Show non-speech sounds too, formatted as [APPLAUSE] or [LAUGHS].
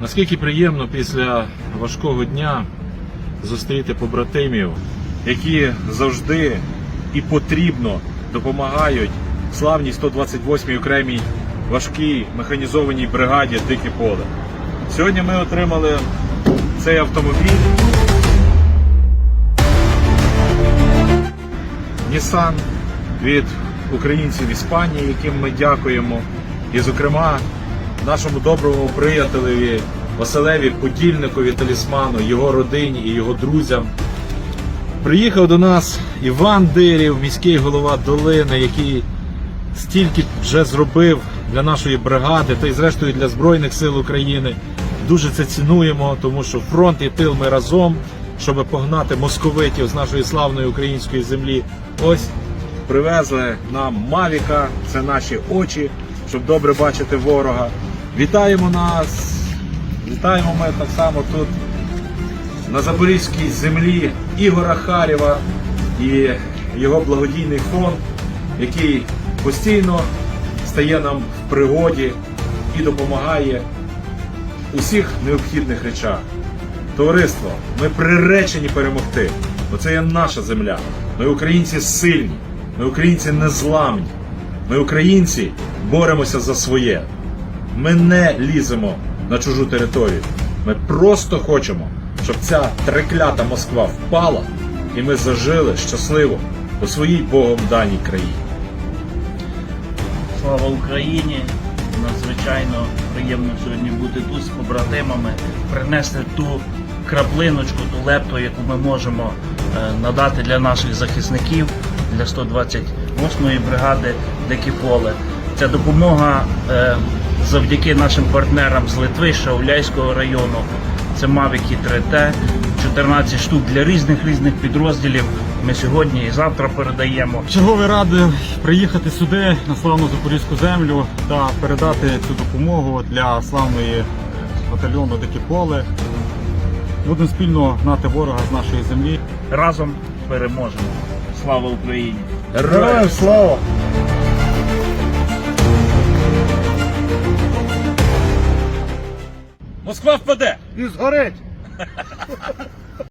Наскільки приємно після важкого дня зустріти побратимів, які завжди і потрібно допомагають славній 128-й окремій важкій механізованій бригаді Дике поле. Сьогодні ми отримали цей автомобіль. Nissan від українців Іспанії, яким ми дякуємо. І, зокрема, нашому доброму приятелеві Василеві Подільникові талісману, його родині і його друзям. Приїхав до нас Іван Дирів, міський голова долини, який стільки вже зробив для нашої бригади та й зрештою для Збройних сил України. Дуже це цінуємо, тому що фронт і тил ми разом, щоб погнати московитів з нашої славної української землі. Ось привезли нам Мавіка, це наші очі, щоб добре бачити ворога. Вітаємо нас! Вітаємо ми так само тут на Запорізькій землі Ігора Харєва і його благодійний фонд, який постійно стає нам в пригоді і допомагає у всіх необхідних речах. Товариство, ми приречені перемогти, бо це є наша земля. Ми українці сильні, ми українці незламні. Ми українці боремося за своє. Ми не ліземо на чужу територію. Ми просто хочемо, щоб ця треклята Москва впала, і ми зажили щасливо у своїй Богом даній країні. Слава Україні! Надзвичайно приємно сьогодні бути тут з побратимами, принести ту краплиночку, ту лепту, яку ми можемо е, надати для наших захисників, для 128-ї бригади Дике поле. Ця допомога е, завдяки нашим партнерам з Литви, Шауляйського району. Це Mavic 3T, 14 штук для різних різних підрозділів. Ми сьогодні і завтра передаємо. Черговий радий приїхати сюди на славну запорізьку землю та передати цю допомогу для славної батальйону Дике поле. Будемо спільно гнати ворога з нашої землі. Разом переможемо. Слава Україні! Героям слава! Москва впаде! І згорить! [LAUGHS]